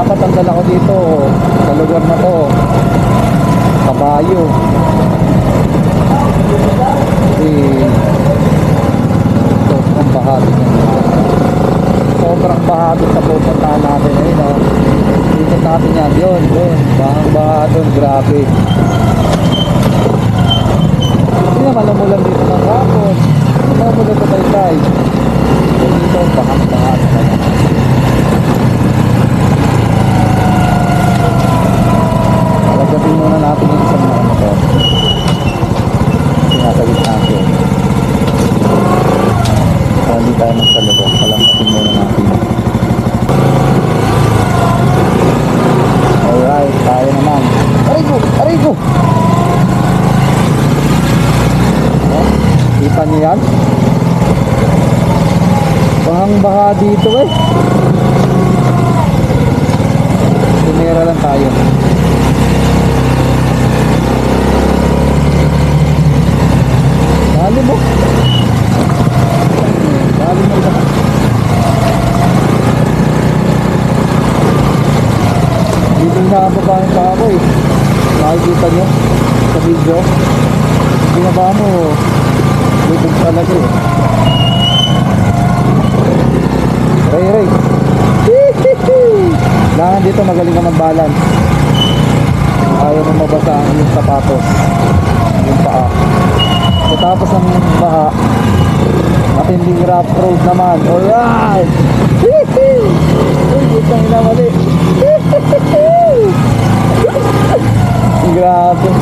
Dapat ang dala ko dito sa lugar na to. Kabayo. Kasi sobrang bahagi ng sobrang bahagi sa pupuntahan natin ayun no? Dito natin yan. Yun yun. Bahang baha doon grabe. Hindi naman umulan dito ng hapon hindi naman umulan sa tayo dito bahang baha talaga Alagatin muna natin yung isang mga motor. Sinasagit natin. Para hindi tayo magsalubong. Palamatin muna natin. Alright, tayo naman. Aray ko! Aray ko! Kita niyo yan? Bahang baha dito eh. Tumira lang tayo. Dali mo. Dali mo lahat. Dito na baba yung paa ko eh. Makikita nyo sa video. Binaba mo. Lubog talaga eh. Ray, ray. Kailangan dito magaling ka mag-balance. Ayaw mo mabasa ang iyong sapatos. Yung paa. Pagkatapos ng baha, matinding rough road naman. Alright! Uy, butang ina mali. Grabe.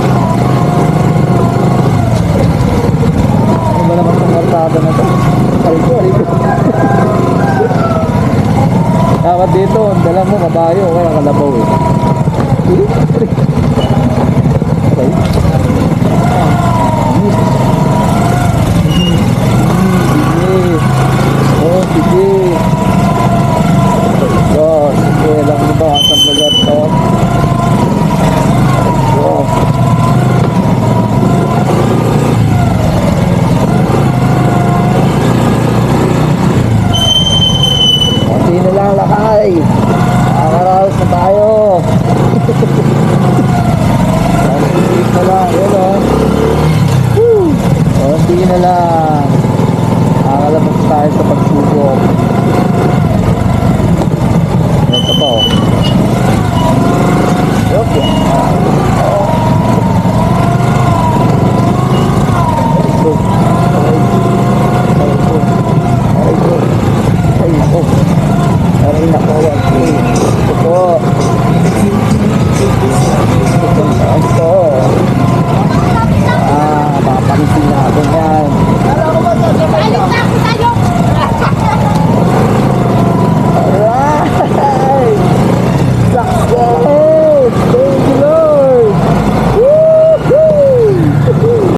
Ano ba naman itong kartada na to? Aray ko, aray ko. Dito, ang dala mo, kabayo, kaya kalabaw eh. Okay. Sige. Oh, sige. So, sige lang di ba ang lugar to? So, Konti na lang lakay. Nakakaraos na tayo. Konti na lang. Yun o. Woo! Konti na lang. Nakakalabas tayo sa pagsubok.